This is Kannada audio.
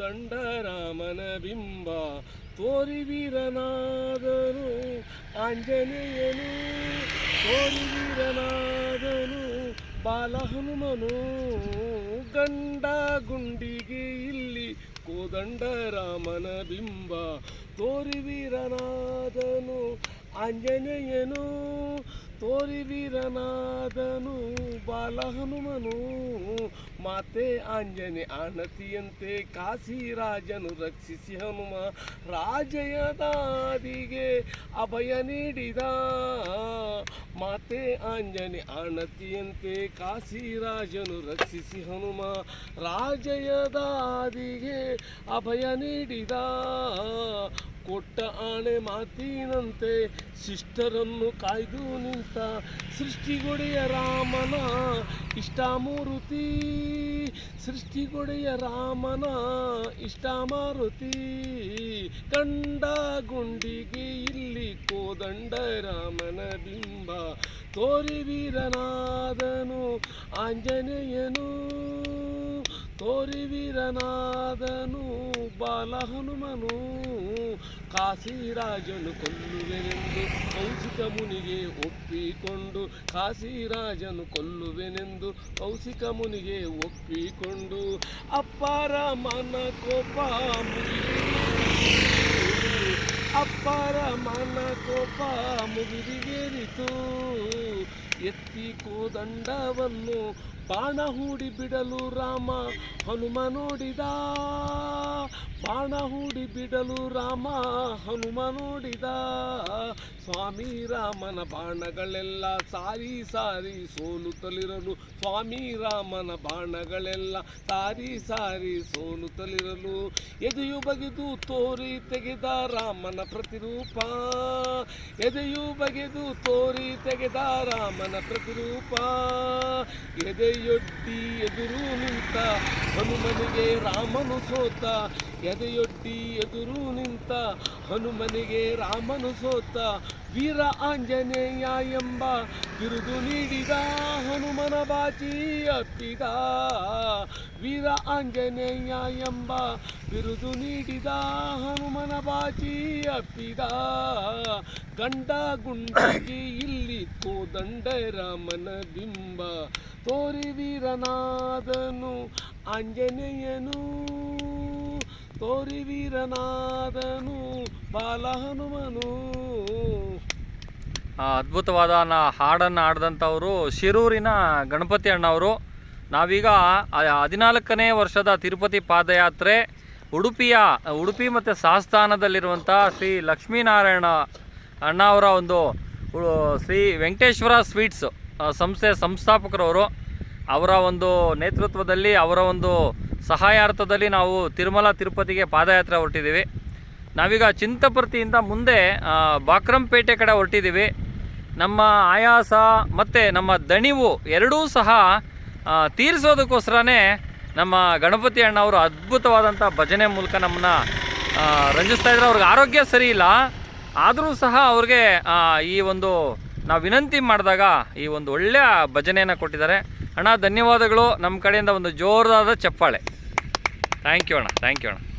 ಕೋದಂಡ ರಾಮನ ಬಿಂಬ, ತೋರಿ ವೀರನಾದನು ಆಂಜನೇಯನು, ತೋರಿ ವೀರನಾದನು ಬಾಲ ಹನುಮನು ಗಂಡ ಗುಂಡಿಗೆ ಇಲ್ಲಿ ಕೋದಂಡ ರಾಮನ ಬಿಂಬ, ತೋರಿ ವೀರನಾದನು ಆಂಜನೇಯನು ತೋರಿ ವೀರನಾದನು ಬಾಲ ಹನುಮನು ಮಾತೆ ಆಂಜನೆ ಆಣತಿಯಂತೆ ಕಾಶಿರಾಜನು ರಕ್ಷಿಸಿ ಹನುಮ ರಾಜಯದಾದಿಗೆ ಅಭಯ ನೀಡಿದ. ಮಾತೆ ಆಂಜನೆ ಆಣತಿಯಂತೆ ಕಾಶಿರಾಜನು ರಕ್ಷಿಸಿ ಹನುಮ ರಾಜಯದಾದಿಗೆ ಅಭಯ ನೀಡಿದ. ಕೊಟ್ಟ ಆಣೆ ಮಾತಿನಂತೆ ಶಿಷ್ಟರನ್ನು ಕಾಯ್ದು ನಿಂತ ಸೃಷ್ಟಿಗೊಡೆಯ ರಾಮನ ಇಷ್ಟಾಮೂರುತಿ, ಸೃಷ್ಟಿಗೊಡೆಯ ರಾಮನ ಇಷ್ಟಾಮಾರುತಿ. ಕಂಡ ಗುಂಡಿಗೆ ಇಲ್ಲಿ ಕೋದಂಡ ರಾಮನ ಬಿಂಬ, ತೋರಿ ವೀರನಾದನು ಆಂಜನೇಯನು. ತೋರಿ ವೀರನಾದನು ಬಾಲ ಹನುಮನು ಕಾಶಿರಾಜನು ಕೊಲ್ಲುವೆನೆಂದು ಕೌಶಿಕ ಮುನಿಗೆ ಒಪ್ಪಿಕೊಂಡು, ಕಾಶಿರಾಜನು ಕೊಲ್ಲುವೆನೆಂದು ಕೌಶಿಕ ಮುನಿಗೆ ಒಪ್ಪಿಕೊಂಡು ಅಪ್ಪಾರ ಮನ ಕೋಪ ಮುಗಿದು ಅಪ್ಪಾರ ಮನ ಕೋಪ ಮುಗಿದಿಗೇರಿತು ಎತ್ತಿ ಕೋದಂಡವನ್ನು ಬಾಣ ಹೂಡಿ ಬಿಡಲು ರಾಮ ಹನುಮ ನೋಡಿದ. ಬಾಣ ಹೂಡಿ ಬಿಡಲು ರಾಮ ಹನುಮ ನೋಡಿದ. ಸ್ವಾಮಿ ರಾಮನ ಬಾಣಗಳೆಲ್ಲ ಸಾರಿ ಸಾರಿ ಸೋಲುತ್ತಲಿರಲು. ಸ್ವಾಮಿ ರಾಮನ ಬಾಣಗಳೆಲ್ಲ ಸಾರಿ ಸಾರಿ ಸೋಲುತ್ತಲಿರಲು. ಎದೆಯು ಬಗೆದು ತೋರಿ ತೆಗೆದ ರಾಮನ ಪ್ರತಿರೂಪ. ಎದೆಯು ಬಗೆದು ತೋರಿ ತೆಗೆದ ರಾಮನ ಪ್ರತಿರೂಪ. ಎದೆಯೊಡ್ಡಿ ಎದುರು ನಿಂತ ಹನುಮನಿಗೆ ರಾಮನು ಸೋತ. ಎದೆಯೊಡ್ಡಿ ಎದುರು ನಿಂತ ಹನುಮನಿಗೆ ರಾಮನು ಸೋತ ವೀರ ಆಂಜನೇಯ ಎಂಬ ಬಿರುದು ನೀಡಿದ ಹನುಮನ ಬಾಚಿ ಅಪ್ಪಿದ ವೀರ ಆಂಜನೇಯ ಎಂಬ ಬಿರುದು ನೀಡಿದ ಹನುಮನ ಬಾಚಿ ಅಪ್ಪಿದ ಗಂಡ ಗುಂಡಾಗಿ ಇಲ್ಲಿ ಕೋದಂಡ ರಾಮನ ಬಿಂಬ ತೋರಿ ವೀರನಾದನು ಆಂಜನೇಯನು. ತೋರಿ ವೀರನಾದನು ಬಾಲ ಹನುಮನು ಅದ್ಭುತವಾದ ನಾ ಹಾಡನ್ನು ಹಾಡಿದಂಥವರು ಶಿರೂರಿನ ಗಣಪತಿ ಅಣ್ಣವರು. ನಾವೀಗ ಹದಿನಾಲ್ಕನೇ ವರ್ಷದ ತಿರುಪತಿ ಪಾದಯಾತ್ರೆ ಉಡುಪಿಯ, ಉಡುಪಿ ಮತ್ತು ಸಾಸ್ಥಾನದಲ್ಲಿರುವಂಥ ಶ್ರೀ ಲಕ್ಷ್ಮೀನಾರಾಯಣ ಅಣ್ಣ ಅವರ ಒಂದು ಶ್ರೀ ವೆಂಕಟೇಶ್ವರ ಸ್ವೀಟ್ಸ್ ಸಂಸ್ಥೆ ಸಂಸ್ಥಾಪಕರವರು. ಅವರ ಒಂದು ನೇತೃತ್ವದಲ್ಲಿ ಅವರ ಒಂದು ಸಹಾಯಾರ್ಥದಲ್ಲಿ ನಾವು ತಿರುಮಲ ತಿರುಪತಿಗೆ ಪಾದಯಾತ್ರೆ ಹೊರಟಿದ್ದೀವಿ. ನಾವೀಗ ಚಿಂತಪರ್ತಿಯಿಂದ ಮುಂದೆ ಬಾಕ್ರಂಪೇಟೆ ಕಡೆ ಹೊರಟಿದ್ದೀವಿ. ನಮ್ಮ ಆಯಾಸ ಮತ್ತು ನಮ್ಮ ದಣಿವು ಎರಡೂ ಸಹ ತೀರಿಸೋದಕ್ಕೋಸ್ಕರನೇ ನಮ್ಮ ಗಣಪತಿ ಅಣ್ಣ ಅವರು ಅದ್ಭುತವಾದಂಥ ಭಜನೆ ಮೂಲಕ ನಮ್ಮನ್ನ ರಂಜಿಸ್ತಾ ಇದ್ದಾರೆ ಅವ್ರಿಗೆ ಆರೋಗ್ಯ ಸರಿ ಇಲ್ಲ. ಆದರೂ ಸಹ ಅವ್ರಿಗೆ ಈ ಒಂದು ನಾವು ವಿನಂತಿ ಮಾಡಿದಾಗ ಈ ಒಂದು ಒಳ್ಳೆಯ ಭಜನೆಯನ್ನು ಕೊಟ್ಟಿದ್ದಾರೆ. ಅಣ್ಣ ಧನ್ಯವಾದಗಳು. ನಮ್ಮ ಕಡೆಯಿಂದ ಒಂದು ಜೋರದಾದ ಚಪ್ಪಾಳೆ. ಥ್ಯಾಂಕ್ ಯು ಅಣ್ಣ ಥ್ಯಾಂಕ್ ಯು ಅಣ್ಣ.